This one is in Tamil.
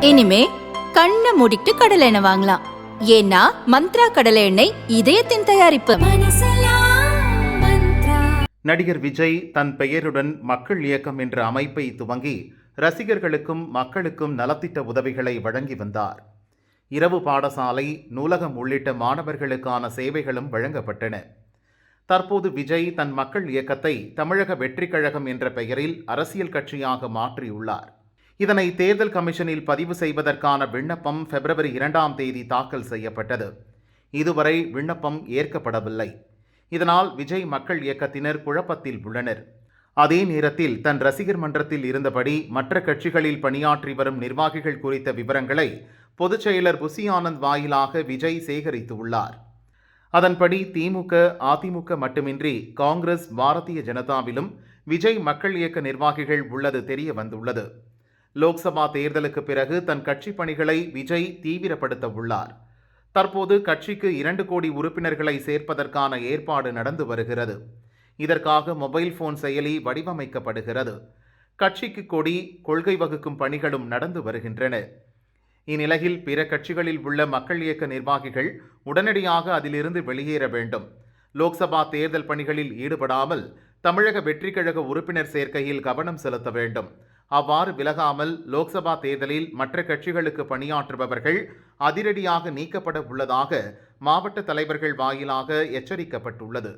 இனிமே கண்ணை மூடிட்டு கடலை எண்ணெய் வாங்கலாம். ஏன்னா மந்த்ரா கடலை எண்ணெய் இதயத்தின் தயாரிப்பு. நடிகர் விஜய் தன் பெயருடன் மக்கள் இயக்கம் என்ற அமைப்பை துவங்கி ரசிகர்களுக்கும் மக்களுக்கும் நலத்திட்ட உதவிகளை வழங்கி வந்தார். இரவு பாடசாலை நூலகம் உள்ளிட்ட மாணவர்களுக்கான சேவைகளும் வழங்கப்பட்டன. தற்போது விஜய் தன் மக்கள் இயக்கத்தை தமிழக வெற்றிக் கழகம் என்ற பெயரில் அரசியல் கட்சியாக மாற்றியுள்ளார். இதனை தேர்தல் கமிஷனில் பதிவு செய்வதற்கான விண்ணப்பம் பிப்ரவரி இரண்டாம் தேதி தாக்கல் செய்யப்பட்டது. இதுவரை விண்ணப்பம் ஏற்கப்படவில்லை. இதனால் விஜய் மக்கள் இயக்கத்தினர் குழப்பத்தில் உள்ளனர். அதே நேரத்தில் தன் ரசிகர் மன்றத்தில் இருந்தபடி மற்ற கட்சிகளில் பணியாற்றி வரும் நிர்வாகிகள் குறித்த விவரங்களை பொதுச் செயலர் புசி ஆனந்த் வாயிலாக விஜய் சேகரித்துள்ளார் அதன்படி திமுக அதிமுக மட்டுமின்றி காங்கிரஸ் பாரதிய ஜனதாவிலும் விஜய் மக்கள் இயக்க நிர்வாகிகள் உள்ளது தெரிய வந்துள்ளது. லோக்சபா தேர்தலுக்கு பிறகு தன் கட்சி பணிகளை விஜய் தீவிரப்படுத்த உள்ளார் தற்போது கட்சிக்கு இரண்டு கோடி உறுப்பினர்களை சேர்ப்பதற்கான ஏற்பாடு நடந்து வருகிறது. இதற்காக மொபைல் போன் செயலி வடிவமைக்கப்படுகிறது. கட்சிக்கு கொடி கொள்கை வகுக்கும் பணிகளும் நடந்து வருகின்றன. இந்நிலையில் பிற கட்சிகளில் உள்ள மக்கள் இயக்க நிர்வாகிகள் உடனடியாக அதிலிருந்து வெளியேற வேண்டும். லோக்சபா தேர்தல் பணிகளில் ஈடுபடாமல் தமிழக வெற்றி கழக உறுப்பினர் சேர்க்கையில் கவனம் செலுத்த வேண்டும். அவ்வாறு விலகாமல் லோக்சபா தேர்தலில் மற்ற கட்சிகளுக்கு பணியாற்றுபவர்கள் அதிரடியாக நீக்கப்பட உள்ளதாக மாவட்ட தலைவர்கள் வாயிலாக எச்சரிக்கப்பட்டுள்ளது.